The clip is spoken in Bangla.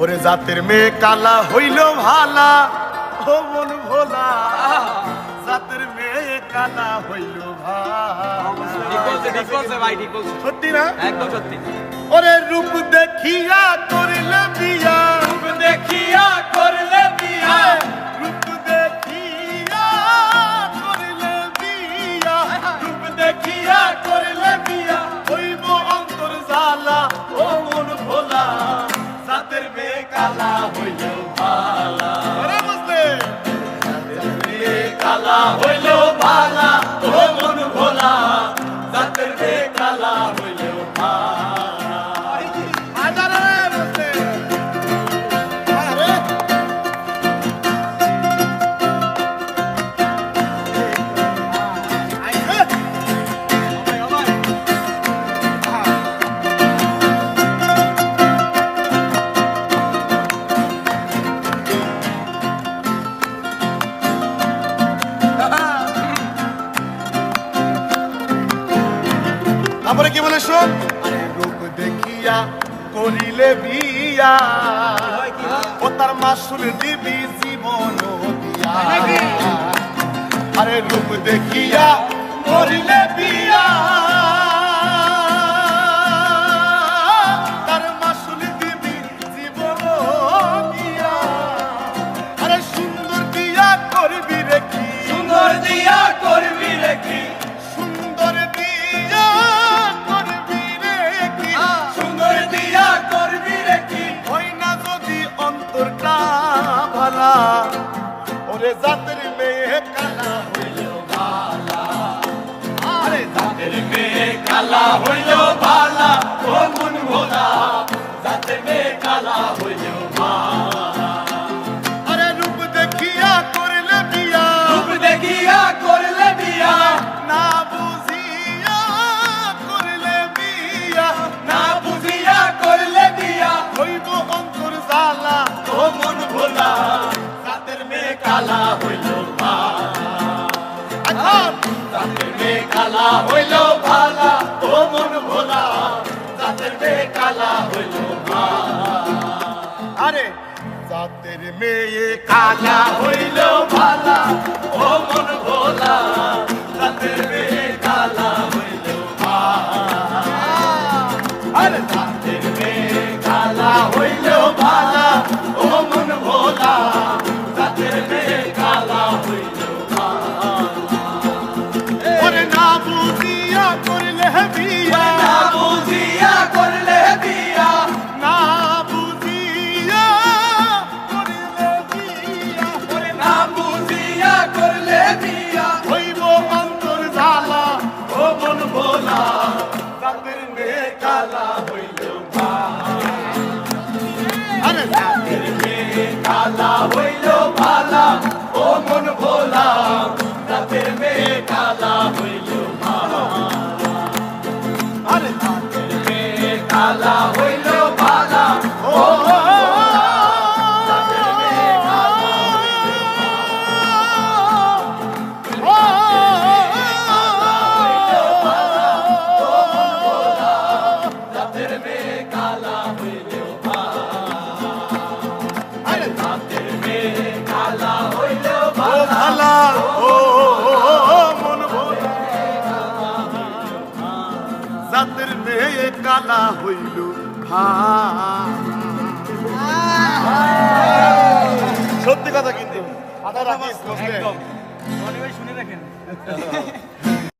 ওরে জাতের মেয়ে কালা হইল ভালা ও মন ভোলা। জাতের মেয়ে কালা হইল ওরে রূপ দেখিয়া করলে বিয়া। রূপ দেখিয়া করলে বিয়া। রূপ দেখিয়া করলে বিয়া। রূপ দেখিয়া i love you আপনি কি বলে শোন রূপ দেখিয়া করিলে বিয়া। ও তার মাসুল দিবি জীবন আরে রূপ দেখিয়া করিলে বিয়া। exactly কালা হইল মা আরে জাতের মেয়ে কালা হইল ভালা ও কালা হইল সত্যি কথা কিন্তু। শুনে রাখেন।